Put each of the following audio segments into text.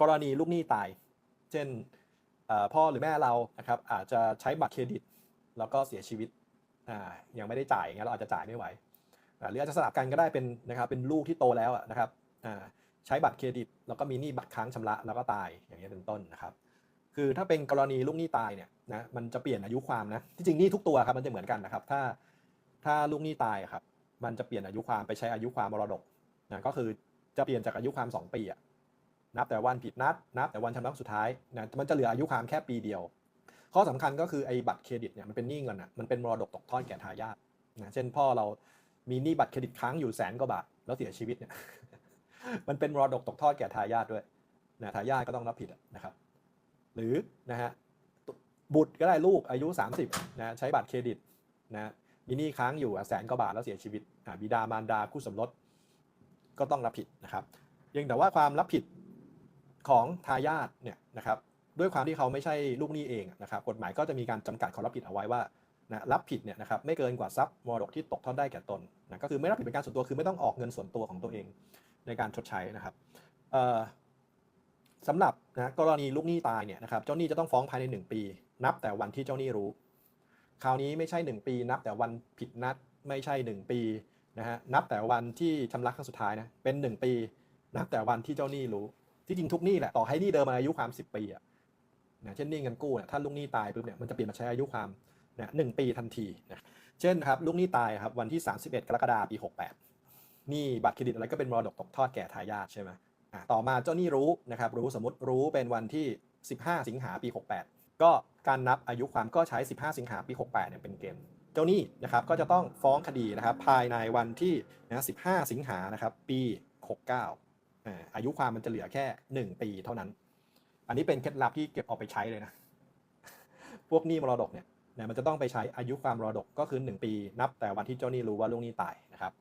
กรณีลูกหนี้ตาย เช่นพ่อหรือแม่เรานะครับอาจจะใช้บัตรเครดิต แล้วก็เสียชีวิตยังไม่ได้จ่ายอย่างเงี้ยเราอาจจะจ่ายไม่ไหวหรืออาจจะสลับกันก็ได้เป็นนะครับเป็นลูกที่โตแล้วนะครับใช้บัตรเครดิต แล้วก็มีหนี้บัตรค้างชำระแล้วก็ตายอย่างเงี้ยเป็นต้นนะครับ คือถ้าเป็นกรณีลูกหนี้ตายเนี่ยนะมันจะเปลี่ยนอายุความนะที่จริงหนี้ทุกตัวครับมันจะเหมือนกันนะครับ ถ้าถ้าลูกหนี้ตายครับมันจะเปลี่ยนอายุความไปใช้อายุความมรดกนะก็คือจะเปลี่ยนจากอายุความ 2 ปีอะ นับแต่วันผิดนัด นับแต่วันชำระสุดท้ายนะมันจะเหลืออายุความแค่ปีเดียว ข้อสำคัญก็คือไอ้บัตรเครดิตเนี่ยมันเป็นหนี้เงินอะมันเป็นมรดกตกทอดแก่ทายาทนะเช่นพ่อเรามีหนี้บัตรเครดิตค้างอยู่แสนกว่าบาทแล้วเสียชีวิตเนี่ยมันเป็นมรดกตกทอดแก่ทายาทด้วยนะทายาทก็ต้องรับผิดนะครับ หรือนะฮะบุตรก็ได้ลูกอายุ 30นะใช้บัตรเครดิตนะมีหนี้ค้างอยู่อะแสนกว่าบาทแล้วเสียชีวิตอะบิดามารดาคู่สมรสก็ต้องรับผิดนะครับเพียงแต่ว่าความรับผิด ของทายาทเนี่ยนะครับด้วยความที่เขาไม่ใช่ลูกหนี้เองนะครับกฎหมายก็จะมีการจำกัดความรับผิดเอาไว้ว่านะรับผิดเนี่ยนะครับไม่เกินกว่าทรัพย์มรดกที่ตกทอดได้แก่ตนนะก็คือไม่รับผิดเป็นการส่วนตัวคือไม่ต้องออกเงินส่วนตัวของตัวเองในการชดใช้นะครับสำหรับนะกรณีลูกหนี้ตายเนี่ยนะครับเจ้าหนี้จะต้องฟ้องภายใน 1 ปี นับแต่วันที่เจ้าหนี้รู้ คราวนี้ไม่ใช่ 1 ปี นับแต่วันผิดนัดไม่ใช่ 1 ปีนะฮะนับแต่วันที่ชำระครั้งสุดท้ายนะเป็น 1 ปี นับแต่วันที่เจ้าหนี้รู้ ที่จริงทุกหนี้แหละต่อให้หนี้เดิมมาอายุความ 10 ปีอะนะเช่นหนี้เงินกู้เนี่ยถ้าลูกหนี้ตายปุ๊บเนี่ยมันจะเปลี่ยนมาใช้อายุความนะหนึ่งปีทันทีนะเช่นครับลูกหนี้ตายครับวันที่ 31 กรกฎาคมปี 68หนี้บัตรเครดิตอะไรก็เป็นมรดกตกทอดแก่ทายาทใช่ไหมอะต่อมาเจ้าหนี้รู้นะครับรู้สมมติรู้เป็นวันที่ 15 สิงหาปี 68 ก็การนับอายุความก็ใช้ 15 สิงหาปี 68เนี่ยเป็นเกณฑ์เจ้าหนี้นะครับก็จะต้องฟ้องคดีนะครับภายในวันที่นะ15 สิงหานะครับปี 69 อายุความมันจะเหลือแค่ 1 ปีเท่านั้น อันนี้เป็นเคล็ดลับที่เก็บเอาไปใช้เลยนะ พวกหนี้มรดกเนี่ยนะมันจะต้องไปใช้อายุความมรดกก็คือ 1 ปี นับแต่วันที่เจ้าหนี้รู้ว่าลูกหนี้ตายนะครับ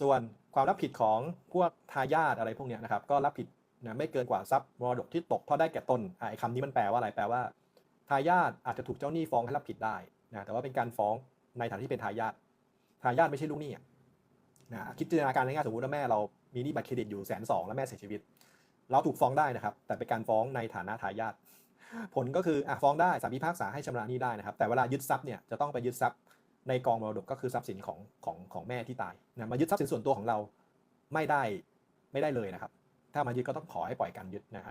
ส่วนความรับผิดของพวกทายาทอะไรพวกเนี้ยนะครับ ก็รับผิดนะไม่เกินกว่าทรัพย์มรดกที่ตกทอดได้แก่ตนอะไอ้คำนี้มันแปลว่าอะไรแปลว่าทายาทอาจจะถูกเจ้าหนี้ฟ้องให้รับผิดได้นะแต่ว่าเป็นการฟ้องในฐานะที่เป็นทายาททายาทไม่ใช่ลูกหนี้ นะคิดจินตนาการง่ายๆสมมติว่าแม่เรามีหนี้บัตรเครดิตอยู่แสนสองแล้วแม่เสียชีวิต เราถูกฟ้องได้นะครับ แต่เป็นการฟ้องในฐานะทายาทผลก็คืออะฟ้องได้ศาลพิพากษาให้ชำระหนี้ได้นะครับ แต่เวลายึดทรัพย์เนี่ยจะต้องไปยึดทรัพย์ในกองมรดกก็คือทรัพย์สินของของของแม่ที่ตายนะมายึดทรัพย์สินส่วนตัวของเราไม่ได้ไม่ได้เลยนะครับ ถ้ามายึดก็ต้องขอให้ปล่อยการยึดนะครับ